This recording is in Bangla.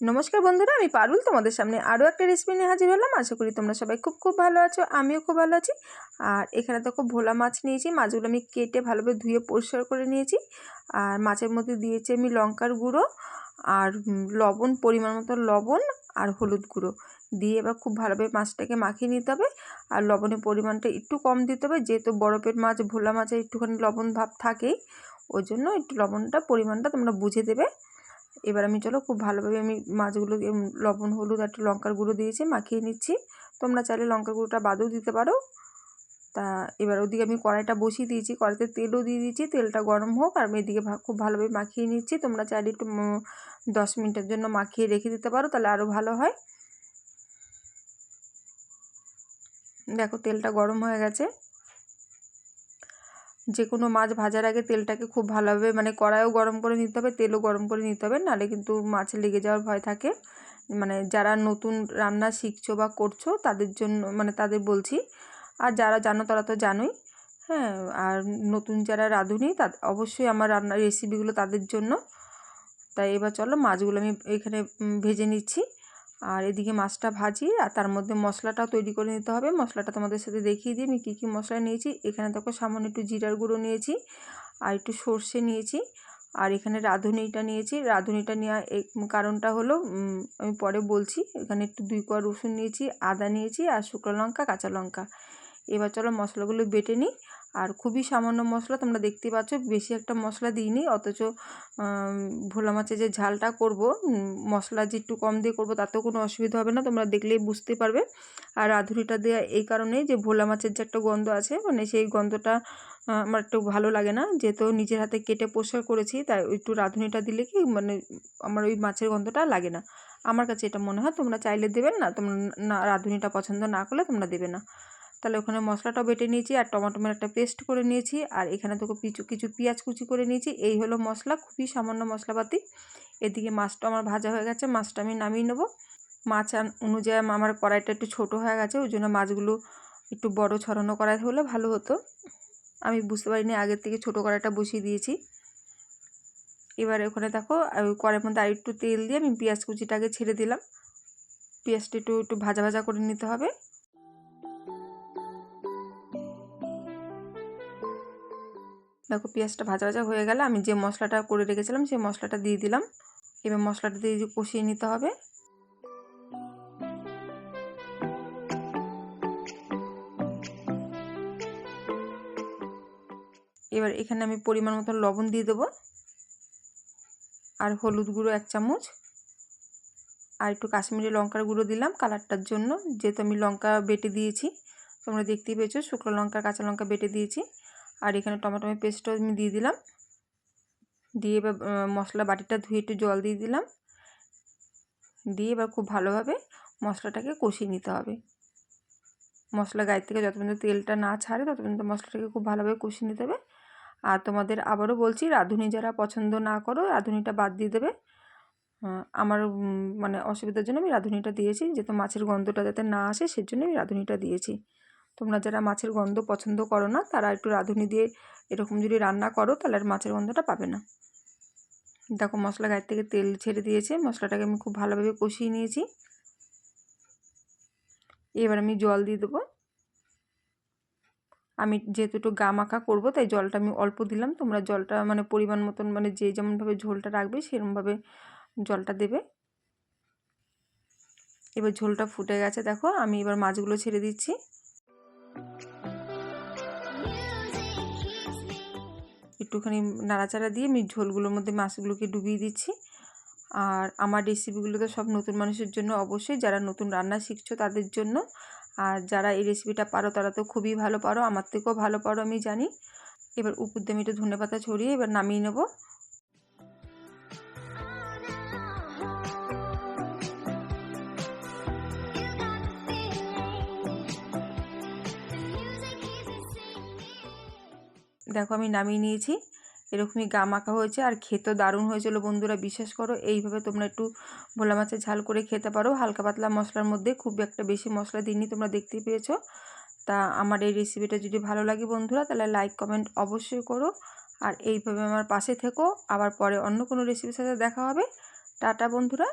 নমস্কার বন্ধুরা, আমি পারুল তোমাদের সামনে আরও একটা রেসিপি নিয়ে হাজির হলাম। আশা করি তোমরা সবাই খুব খুব ভালো আছো, আমিও খুব ভালো আছি। আর এখানে দেখো ভোলা মাছ নিয়েছি, মাছগুলো আমি কেটে ভালোভাবে ধুয়ে পরিষ্কার করে নিয়েছি। আর মাছের মধ্যে দিয়েছি আমি লঙ্কার গুঁড়ো আর লবণ, পরিমাণ মতো লবণ আর হলুদ গুঁড়ো। দিয়ে এবার খুব ভালোভাবে মাছটাকে মাখিয়ে নিতে হবে আর লবণের পরিমাণটা একটু কম দিতে হবে। যেহেতু বরফের মাছ, ভোলা মাছে একটুখানি লবণ ভাব থাকেই, ওই জন্য একটু লবণটা, পরিমাণটা তোমরা বুঝে দেবে। এবার আমি চলো খুব ভালোভাবে আমি মাছগুলো লবণ, হলুদ একটু লঙ্কার গুঁড়ো দিয়েছি, মাখিয়ে নিচ্ছি। তোমরা চাইলে লঙ্কার গুঁড়োটা বাদেও দিতে পারো। তা এবার ওদিকে আমি কড়াইটা বসিয়ে দিয়েছি, কড়াইতে তেলও দিয়ে দিয়েছি, তেলটা গরম হোক আর আমি এদিকে খুব ভালোভাবে মাখিয়ে নিচ্ছি। তোমরা চাইলে একটু দশ মিনিটের জন্য মাখিয়ে রেখে দিতে পারো, তাহলে আরও ভালো হয়। দেখো তেলটা গরম হয়ে গেছে। যে কোনো মাছ ভাজার আগে তেলটাকে খুব ভালোভাবে মানে কড়াইও গরম করে নিতে হবে, তেলও গরম করে নিতে হবে, নাহলে কিন্তু মাছ লেগে যাওয়ার ভয় থাকে। মানে যারা নতুন রান্না শিখছো বা করছ তাদের জন্য মানে তাদের বলছি। আর যারা জানো তারা তো জানোই। হ্যাঁ আর নতুন যারা রাঁধুনি তা অবশ্যই আমার রান্নার রেসিপিগুলো তাদের জন্য। তাই এবার চলো মাছগুলো আমি এখানে ভেজে নিচ্ছি। আর এদিকে মাছটা ভাজি, আর তার মধ্যে মশলাটাও তৈরি করে নিতে হবে। মশলাটা তোমাদের সাথে দেখিয়ে দিই, আমি কী কী মশলা নিয়েছি। এখানে দেখো সামান্য একটু জিরার গুঁড়ো নিয়েছি, আর একটু সর্ষে নিয়েছি, আর এখানে রাঁধুনিটা নিয়েছি। রাঁধুনিটা নেওয়ার কারণটা হলো আমি পরে বলছি, এখানে একটু দুই কোয়া রসুন নিয়েছি, আদা নিয়েছি, আর শুকনো লঙ্কা, কাঁচা লঙ্কা। এবার চলো মশলাগুলো বেটে নিই। আর খুবই সামান্য মশলা তোমরা দেখতে পাচ্ছ, বেশি একটা মশলা দিইনি, অথচ ভোলা মাছের যে ঝালটা করব মশলা যে একটু কম দিয়ে করব তাতেও কোনো অসুবিধা হবে না, তোমরা দেখলেই বুঝতে পারবে। আর রাঁধুনিটা দেওয়া এই কারণেই যে ভোলা মাছের যে একটা গন্ধ আছে মানে সেই গন্ধটা আমার একটু ভালো লাগে না, যেহেতু নিজের হাতে কেটে পরিষ্কার করেছি, তাই একটু রাঁধুনিটা দিলে কি মানে আমার ওই মাছের গন্ধটা লাগে না। আমার কাছে এটা মনে হয়, তোমরা চাইলে দেবেন না, তোমরা না, রাঁধুনিটা পছন্দ না করলে তোমরা দেবে না। তাহলে ওখানে মশলাটাও বেটে নিয়েছি আর টমাটোমের একটা পেস্ট করে নিয়েছি আর এখানে তোকে কিছু কিছু পেঁয়াজ কুচি করে নিয়েছি। এই হলো মশলা, খুবই সামান্য মশলাপাতি। এদিকে মাছটা আমার ভাজা হয়ে গেছে, মাছটা আমি নামিয়ে নেব। মাছ অনুযায়ী আমার কড়াইটা একটু ছোট হয়ে গেছে, ওই জন্য মাছগুলো একটু বড় ছড়ানো কড়াই হলে ভালো হতো। আমি বুঝতে পারিনি আগের থেকে ছোটো কড়াইটা বসিয়ে দিয়েছি। এবার ওখানে দেখো ওই কড়াইয়ের মধ্যে আর একটু তেল দিয়ে আমি পেঁয়াজ কুচিটাকে ছেড়ে দিলাম। পেঁয়াজটা একটু একটু ভাজা ভাজা করে নিতে হবে। দেখো পেঁয়াজটা ভাজা ভাজা হয়ে গেলে। আমি যে মশলাটা করে রেখেছিলাম, সেই মশলাটা দিয়ে দিলাম। এবার মশলাটা দিয়ে কষিয়ে নিতে হবে। এবার এখানে আমি পরিমাণ মতো লবণ দিয়ে দেবো। আর হলুদ গুঁড়ো এক চামচ। আর একটু কাশ্মীরি লঙ্কার গুঁড়ো দিলাম কালারটার জন্য। যেহেতু আমি লঙ্কা বেটে দিয়েছি, তোমরা দেখতেই পেয়েছ শুকনো লঙ্কা, কাঁচা লঙ্কা বেটে দিয়েছি। আর এখানে টমেটো পেস্টও আমি দিয়ে দিলাম। দিয়ে এবার মশলা বাটিটা ধুয়ে একটু জল দিয়ে দিলাম। দিয়ে এবার খুব ভালোভাবে মশলাটাকে কষিয়ে নিতে হবে। মশলা গায়ের থেকে যত পর্যন্ত তেলটা না ছাড়ে, তত পর্যন্ত মশলাটাকে খুব ভালোভাবে কষিয়ে নিতে হবে। আর তোমাদের আবারও বলছি, রাঁধুনি যারা পছন্দ না করো, রাঁধুনিটা বাদ দিয়ে দেবে। আমার মানে অসুবিধার জন্য আমি রাঁধুনিটা দিয়েছি। যেহেতু মাছের গন্ধটা যাতে না আসে, সেজন্য আমি রাঁধুনিটা দিয়েছি। তোমরা যারা মাছের গন্ধ পছন্দ করো না, তারা একটু রাঁধুনি দিয়ে এরকম যদি রান্না করো, তাহলে আর মাছের গন্ধটা পাবে না। দেখো মশলা গায়ের থেকে তেল ছেড়ে দিয়েছে, মশলাটাকে আমি খুব ভালোভাবে কষিয়ে নিয়েছি। এবার আমি জল দিয়ে দেবো। আমি যেহেতু একটু গা মাখা করব, তাই জলটা আমি অল্প দিলাম। তোমরা জলটা মানে পরিমাণ মতন মানে যে যেমনভাবে ঝোলটা রাখবে সেরকমভাবে জলটা দেবে। এবার ঝোলটা ফুটে গেছে, দেখো আমি এবার মাছগুলো ছেড়ে দিচ্ছি। একটুখানি নাড়াচাড়া দিয়ে আমি ঝোলগুলোর মধ্যে মাছগুলোকে ডুবিয়ে দিচ্ছি। আর আমার রেসিপিগুলো তো সব নতুন মানুষের জন্য অবশ্যই, যারা নতুন রান্না শিখছো তাদের জন্য। আর যারা এই রেসিপিটা পারো তারা তো খুবই ভালো পারো, আমার থেকেও ভালো পারো আমি জানি। এবার উপর দিয়ে আমি একটু ধনে পাতা ছড়িয়ে এবার নামিয়ে নেব। দেখো আমি নামিয়ে নিয়েছি। এরকমই গা মাখা হয়েছে আর খেতেও দারুণ হয়েছিল বন্ধুরা, বিশ্বাস করো। এইভাবে তোমরা একটু ভোলা মাছের ঝাল করে খেতে পারো। হালকা পাতলা মশলার মধ্যে খুব একটা বেশি মশলা দিইনি, তোমরা দেখতে পেয়েছ। তা আমার এই রেসিপিটা যদি ভালো লাগে বন্ধুরা, তাহলে লাইক কমেন্ট অবশ্যই করো। আর এইভাবে আমার পাশে থেকো। আবার পরে অন্য কোনো রেসিপির সাথে দেখা হবে। টাটা বন্ধুরা।